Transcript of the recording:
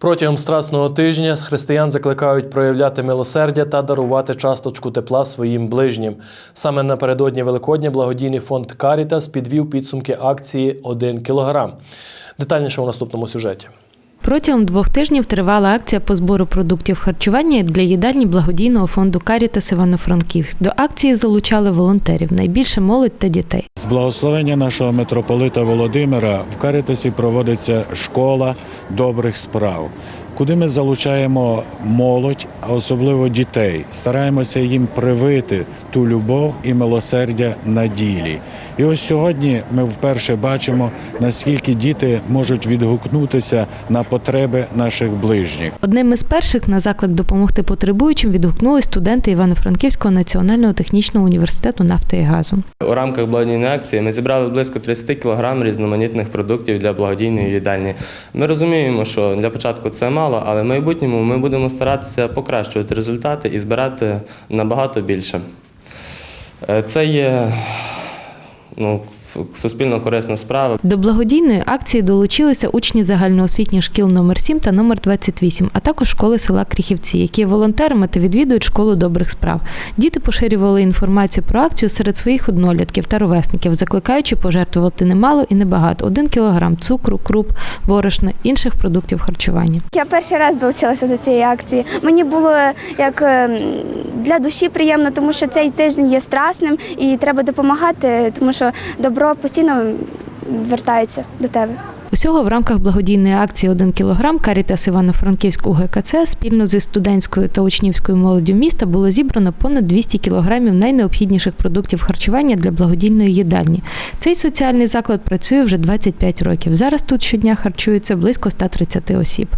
Протягом страсного тижня християн закликають проявляти милосердя та дарувати часточку тепла своїм ближнім. Саме напередодні Великодня благодійний фонд Карітас підвів підсумки акції «1 кілограм. Детальніше у наступному сюжеті. Протягом двох тижнів тривала акція по збору продуктів харчування для їдальні благодійного фонду Карітас Івано-Франківськ. До акції залучали волонтерів, найбільше молодь та дітей. З благословення нашого митрополита Володимира в Карітасі проводиться школа добрих справ, куди ми залучаємо молодь, а особливо дітей. Стараємося їм привити ту любов і милосердя на ділі. І ось сьогодні ми вперше бачимо, наскільки діти можуть відгукнутися на потреби наших ближніх. Одним із перших на заклик допомогти потребуючим відгукнули студенти Івано-Франківського національного технічного університету нафти і газу. У рамках благодійної акції ми зібрали близько 30 кг різноманітних продуктів для благодійної їдальні. Ми розуміємо, що для початку це мало, але в майбутньому ми будемо старатися покращувати результати і збирати набагато більше. Е, Це є ну, суспільно корисна справа. До благодійної акції долучилися учні загальноосвітніх шкіл номер 7 та номер 28, а також школи села Кріхівці, які волонтерами та відвідують школу добрих справ. Діти поширювали інформацію про акцію серед своїх однолітків та ровесників, закликаючи пожертвувати немало і небагато один кілограм цукру, круп, борошна, інших продуктів харчування. Я перший раз долучилася до цієї акції. Мені було як е, для душі приємно, тому що цей тиждень є страсним і треба допомагати, тому що добро постійно вертається до тебе. Усього в рамках благодійної акції «1 кілограм Карітас Івано-Франківськ УГКЦ спільно зі студентською та учнівською молоддю міста було зібрано понад 200 кілограмів найнеобхідніших продуктів харчування для благодійної їдальні. Цей соціальний заклад працює вже 25 років. Зараз тут щодня харчується близько 130 осіб.